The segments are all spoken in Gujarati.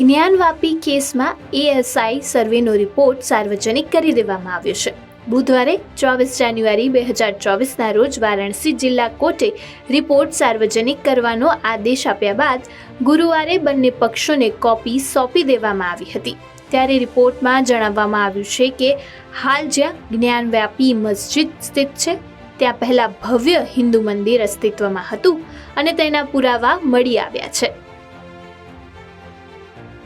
જ્ઞાનવાપી કેસમાં એએસઆઈ સર્વેનો રિપોર્ટ સાર્વજનિક કરી દેવામાં આવ્યો છે. બુધવારે ચોવીસ જાન્યુઆરી બે હજાર ચોવીસના રોજ વારાણસી જિલ્લા કોર્ટે રિપોર્ટ સાર્વજનિક કરવાનો આદેશ આપ્યા બાદ ગુરુવારે બંને પક્ષોને કોપી સોંપી દેવામાં આવી હતી. ત્યારે રિપોર્ટમાં જણાવવામાં આવ્યું છે કે હાલ જ્યાં જ્ઞાનવ્યાપી મસ્જિદ સ્થિત છે, ત્યાં પહેલાં ભવ્ય હિન્દુ મંદિર અસ્તિત્વમાં હતું અને તેના પુરાવા મળી આવ્યા છે.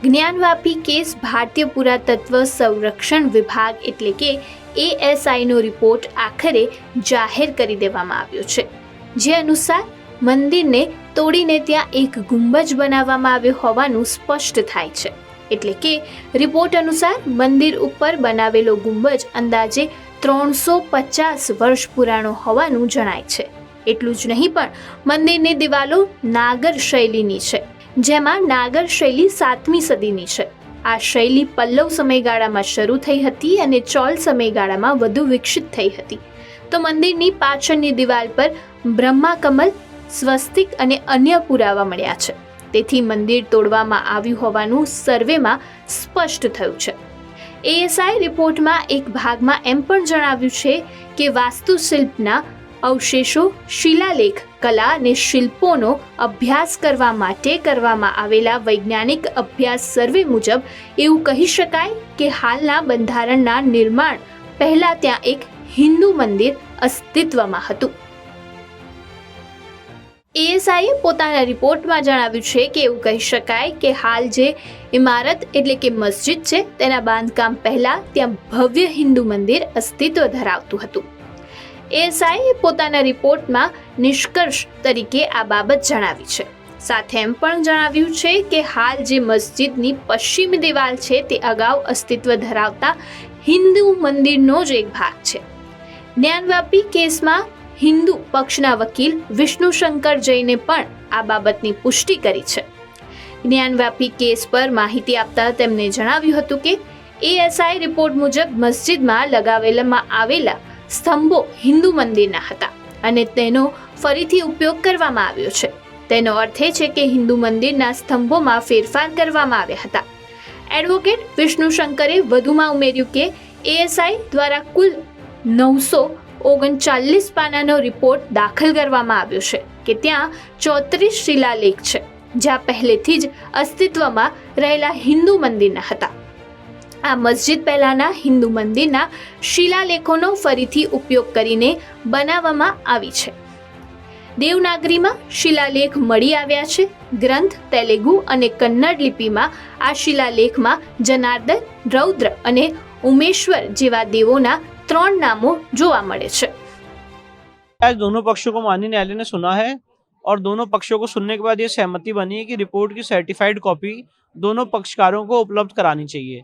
જ્ઞાનવાપી કેસ ભારતીય પુરાતત્વ સંરક્ષણ વિભાગ એટલે કે એએસઆઈનો રિપોર્ટ આખરે જાહેર કરી દેવામાં આવ્યો છે. જે અનુસાર મંદિરને તોડીને ત્યાં એક ગુંબજ બનાવવામાં આવ્યો હોવાનું સ્પષ્ટ થાય છે. એટલે કે રિપોર્ટ અનુસાર મંદિર ઉપર બનાવેલો ગુંબજ અંદાજે ત્રણસો પચાસ વર્ષ પુરાણો હોવાનું જણાય છે. એટલું જ નહીં પણ મંદિરની દિવાલો નાગર શૈલીની છે. જેમાં નાગર શૈલી સાતમી સદીની છે. આ શૈલી પલ્લવ સમયગાળામાં શરૂ થઈ હતી અને ચોલ સમયગાળામાં વધુ વિકસિત થઈ હતી. તો મંદિરની પાછળની દિવાલ પર બ્રહ્મા કમલ સ્વસ્તિક અને અન્ય પુરાવા મળ્યા છે. તેથી મંદિર તોડવામાં આવ્યું હોવાનું સર્વેમાં સ્પષ્ટ થયું છે. એએસઆઈ રિપોર્ટમાં એક ભાગમાં એમ પણ જણાવ્યું છે કે વાસ્તુશિલ્પના અવશેષો, શિલાલેખ, કલા અને શિલ્પોનો અભ્યાસ કરવા માટે કરવામાં આવેલા વૈજ્ઞાનિક અભ્યાસ સર્વે મુજબ એવું કહી શકાય કે હાલના બંધારણના નિર્માણ પહેલા ત્યાં એક હિન્દુ મંદિર અસ્તિત્વમાં હતું. એએસઆઈએ પોતાના રિપોર્ટમાં જણાવ્યું છે કે એવું કહી શકાય કે હાલ જે ઇમારત એટલે કે મસ્જિદ છે, તેના બાંધકામ પહેલાં ત્યાં ભવ્ય હિન્દુ મંદિર અસ્તિત્વ ધરાવતું હતું. એએસઆઈએ પોતાના રિપોર્ટમાં નિષ્કર્ષ તરીકે આ બાબત જણાવી છે. સાથે એમ પણ જણાવ્યું છે કે હાલ જે મસ્જિદની પશ્ચિમ દિવાલ છે તે અગાઉ અસ્તિત્વ ધરાવતા હિન્દુ મંદિરનો જ એક ભાગ છે. જ્ઞાનવ્યાપી કેસમાં હિન્દુ પક્ષના વકીલ વિષ્ણુ શંકર જૈને પણ આ બાબતની પુષ્ટિ કરી છે. જ્ઞાનવ્યાપી કેસ પર માહિતી આપતા તેમણે જણાવ્યું હતું કે એએસઆઈ રિપોર્ટ મુજબ મસ્જિદમાં લગાવેલામાં આવેલા સ્તંભો હિન્દુ મંદિરના હતા અને તેનો ફરીથી ઉપયોગ કરવામાં આવ્યો છે. તેનો અર્થ એ છે કે હિન્દુ મંદિરના સ્તંભોમાં ફેરફાર કરવામાં આવ્યા હતા. એડવોકેટ વિષ્ણુ શંકરે વધુમાં ઉમેર્યું કે એએસઆઈ દ્વારા કુલ નવસો ઓગણચાલીસ પાનાનો રિપોર્ટ દાખલ કરવામાં આવ્યો છે કે ત્યાં ચોત્રીસ શિલાલેખ છે, જ્યાં પહેલેથી જ અસ્તિત્વમાં રહેલા હિન્દુ મંદિરના હતા. આ મસ્જિદ પહેલાના હિન્દુ મંદિરના શિલાલેખોનો ફરીથી ઉપયોગ કરીને બનાવવામાં આવી છે દેવનાગરીમાં શિલાલેખ મળી આવ્યા છે ગ્રંથ તેલુગુ અને કન્નડ લિપિમાં આ શિલાલેખમાં જનાર્દન રૌદ્ર અને ઉમેશ્વર જેવા દેવોના ત્રણ નામો જોવા મળે છે आज दोनों पक्षों को माननीय न्यायालय ने सुना है और दोनों पक्षों को सुनने के बाद ये सहमति बनी है कि रिपोर्ट की सर्टिफाइड कॉपी दोनों पक्षकारों को उपलब्ध करानी चाहिए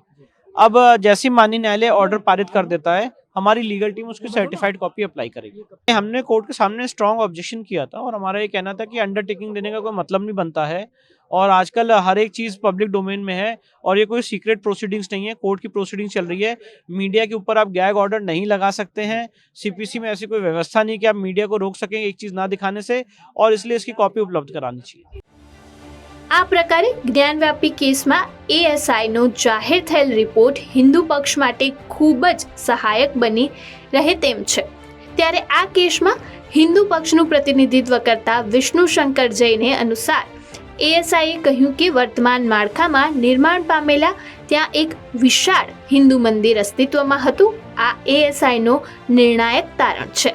अब जैसे ही माननीय न्यायालय ऑर्डर पारित कर देता है, हमारी लीगल टीम उसकी सर्टिफाइड कॉपी अप्लाई करेगी। हमने कोर्ट के सामने स्ट्रांग ऑब्जेक्शन किया था और हमारा ये कहना था कि अंडरटेकिंग देने का कोई मतलब नहीं बनता है और आजकल हर एक चीज़ पब्लिक डोमेन में है और ये कोई सीक्रेट प्रोसीडिंग्स नहीं है कोर्ट की प्रोसीडिंग्स चल रही है। मीडिया के ऊपर आप गैग ऑर्डर नहीं लगा सकते हैं सीपीसी में ऐसी कोई व्यवस्था नहीं कि आप मीडिया को रोक सकें एक चीज़ ना दिखाने से और इसलिए इसकी कॉपी उपलब्ध करानी चाहिए। આ પ્રકારે જ્ઞાનવ્યાપી કેસમાં એએસઆઈનો જાહેર થયેલ રિપોર્ટ હિન્દુ પક્ષ માટે ખૂબ જ સહાયક બની રહે તેમ છે. ત્યારે આ કેસમાં હિન્દુ પક્ષનું પ્રતિનિધિત્વ કરતા વિષ્ણુ શંકર જૈને અનુસાર એએસઆઈએ કહ્યું કે વર્તમાન માળખામાં નિર્માણ પામેલા ત્યાં એક વિશાળ હિન્દુ મંદિર અસ્તિત્વમાં હતું. આ એએસઆઈનો નિર્ણાયક તારણ છે.